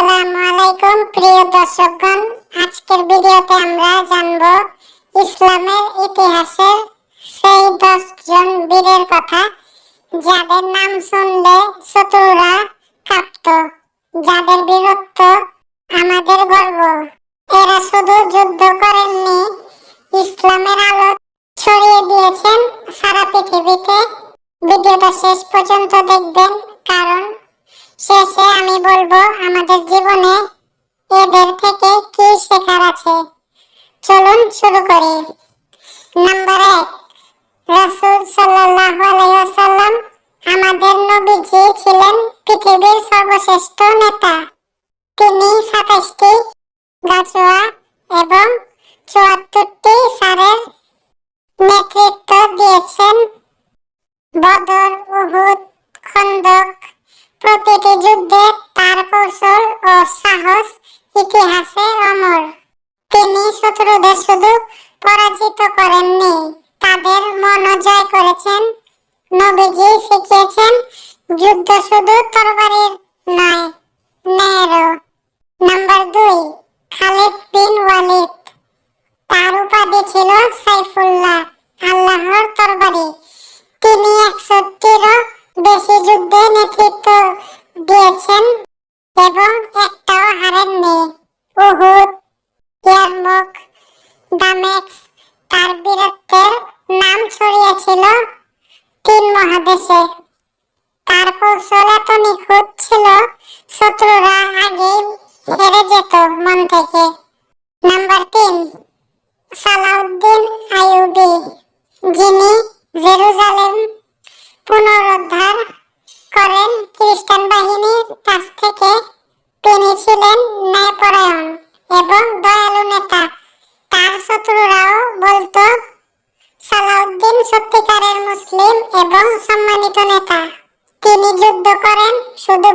আসসালামু আলাইকুম, প্রিয় দর্শকগণ। আজকের ভিডিওতে আমরা জানব ইসলামের ইতিহাসের সেই দশ জন বীরের কথা, যাদের নাম শুনলে শত্রুরা কাঁপত, যাদের বীরত্ব আমাদের গর্ব। এরা শুধু যুদ্ধ করেননি, ইসলামের আলো ছড়িয়ে দিয়েছেন সারা পৃথিবীতে। ভিডিওটা শেষ পর্যন্ত দেখবেন, কারণ শেষে আমি বলব, আমাদের জীবনে এদের থেকে কি শেখার আছে? চলুন শুরু করি। নাম্বার এক, রাসূল সাল্লাল্লাহু আলাইহি ওয়াসাল্লাম আমাদের নবীজি ছিলেন পৃথিবীর সর্বশ্রেষ্ঠ নেতা। তিনি সাতাশটি গাছুয়া এবং চুয়াত্তরটি সারের নেতৃত্ব দিয়েছেন। বদর, উহুদ, খন্দক প্রতিটি যুদ্ধে তার কৌশল ও সাহস ইতিহাসে অমর। তিনি শত্রুদের শুধু পরাজিত করেননি, তাদের মন জয় করেছেন। নবীজি শিখিয়েছেন, যুদ্ধ শুধু তরবারির নয় ন্যায়েরও নাম্বার দুই, খালিদ বিন ওয়ালিদ। তার উপাধি ছিল সাইফুল্লাহ, আল্লাহর তরবারি। তিনি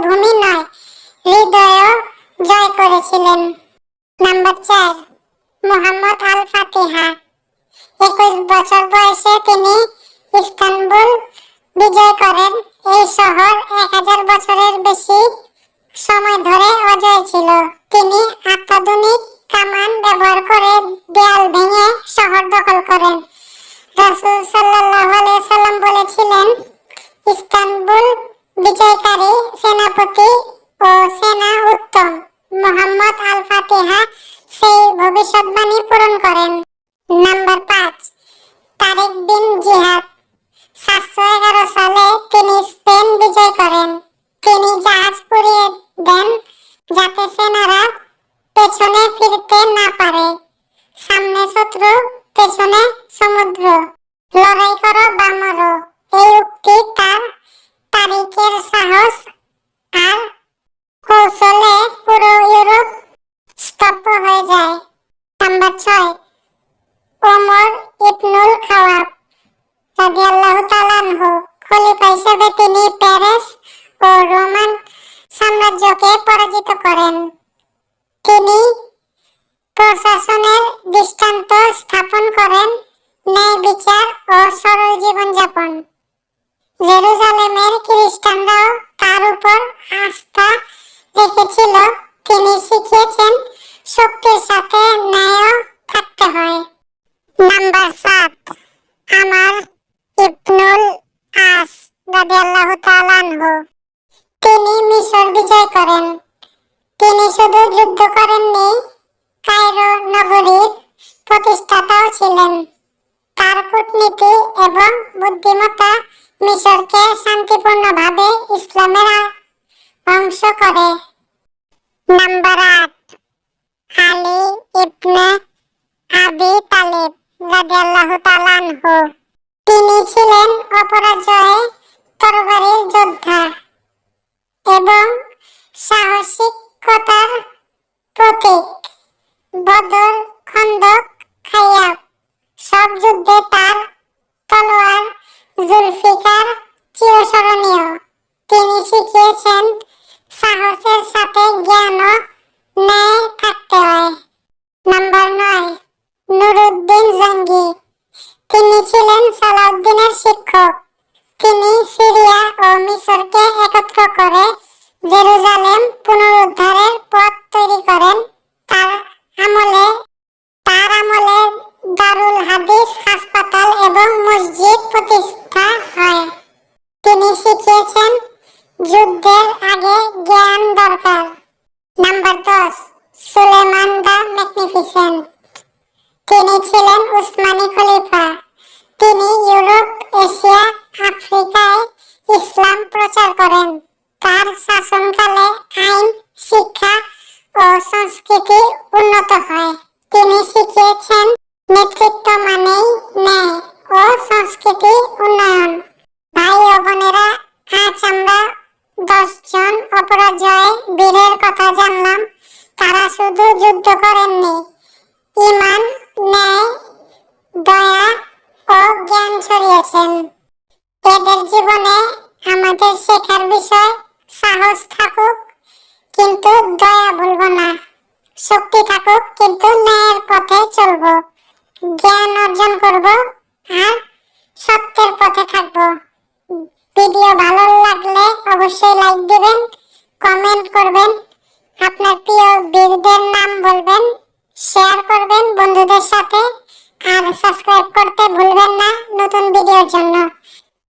ভূমি নয়, হৃদয়ও জয় করেছিলেন। নাম্বার চার, মোহাম্মদ আল ফাতিহা একুশ বছর বয়সে তিনি ইস্তানবুল বিজয় করেন। এই শহর এক হাজার বছরের বেশি সময় ধরে অজয় ছিল। তিনি অত্যাধুনিক কামান ব্যবহার করে দেয়াল ভেঙে শহর দখল করেন। রাসূল আলাইহি সাল্লাম বলেছিলেন, ইস্তানবুল বিজয়কারী সেনাপতি ও সেনা উত্তম। মোহাম্মদ আল ফাতিহা সেই ভবিষ্যৎবাণী পূরণ করেন। নাম্বার পাঁচ, তারেক বিন জিহাদ। সাতশো এগারো সালে তিনি স্পেন বিজয় করেন। তিনি জাহাজ পুড়িয়ে দেন যাতে সেনারা পেছনে ফিরতে না পারে সামনে শত্রু পেছনে সমুদ্র লড়াই করো বা মরো এই উক্তি তার তারিখের সাহস আর কৌশলে পুরো ইউরোপ স্তব্ধ হয়ে যায় নাম্বার ছয় ওমর ইবনুল খাওয়াব রাদিয়াল্লাহু তাআলা আনহু খলিফা হিসেবে তিনি প্যারিস ও রোমান সাম্রাজ্যকে পরাজিত করেন। তিনি প্রশাসনের দৃষ্টান্ত স্থাপন করেন, ন্যায় বিচার ও সরল জীবনযাপন। জেরুজালেমের খ্রিস্টানরাও তার উপর আস্থা রেখেছিল। তিনি শিখিয়েছেন, শক্তির সাথে ন্যায়ও থাকতে হয়। নাম্বার সাত, আমার ইবনুল আস। তিনি মিশর বিজয় করেন। তিনি শুধু যুদ্ধ করেননি, কায়রো নগরীর প্রতিষ্ঠাতাও ছিলেন। তার কূটনীতি এবং বুদ্ধিমত্তা মিশরকে শান্তিপূর্ণভাবে ইসলামের অংশ করে। নাম্বার আট, আলী ইবনে আবি তালিব রাদিয়াল্লাহু তাআলা তিনি ছিলেন অপরাজয় তরবারির যোদ্ধা এবং সাহসিকতার প্রতীক। বদর, খন্দক, খাইয়াব, সব যুদ্ধে তার তলোয়ার জুলফিকার চিরস্মরণীয়। তিনি শিখিয়েছেন সাহসের সাথে জ্ঞান ও ন্যায় থাকতে হয়। নাম্বার নয়, নুরুদ্দিন জঙ্গি। তিনি ছিলেন সালাউদ্দিনের শিক্ষক। তিনি সিরিয়া ও মিশরকে একত্র করে জেরুজালেম পুনরুদ্ধারের পথ তৈরি করেন। তার আমলে তার আমলে দারুল হাদিস হাসপাতাল এবং মসজিদ প্রতিষ্ঠা হয়। তিনি শিখিয়েছেন, যুদ্ধের আগে জ্ঞান দরকার। নাম্বার দশ, সুলেমান দা ম্যাগনিফিসেন্ট। তিনি ছিলেন উসমানি খলিফা। তিনি ইউরোপ, এশিয়া আফ্রিকায় ইসলাম প্রচার করেন। তার শাসনকালে আইন, শিক্ষা ও সংস্কৃতি উন্নত হয়। তিনি শিখিয়েছেন নেতৃত্ব মানেই ন্যায় ও সংস্কৃতি উন্নয়ন। ভাই ও বোনেরা, আজ আমরা দশজন অপরাজয় বীরের কথা জানলাম। তারা শুধু যুদ্ধ করেননি। ইমান, ন্যায়, দয়া ও জ্ঞান ছড়িয়েছেন। এদের জীবনে আমাদের শেখার বিষয় সাহস থাকুক, কিন্তু দয়া ভুলব না। শক্তি থাকুক, কিন্তু ন্যায়ের পথে চলব। জ্ঞান অর্জন করব আর সত্যের পথে থাকব। ভিডিও ভালো লাগলে অবশ্যই লাইক দিবেন, কমেন্ট করবেন, আপনার প্রিয় বীরদের নাম বলবেন, শেয়ার করবেন বন্ধুদের সাথে, আর সাবস্ক্রাইব করতে ভুলবেন না নতুন ভিডিওর জন্য।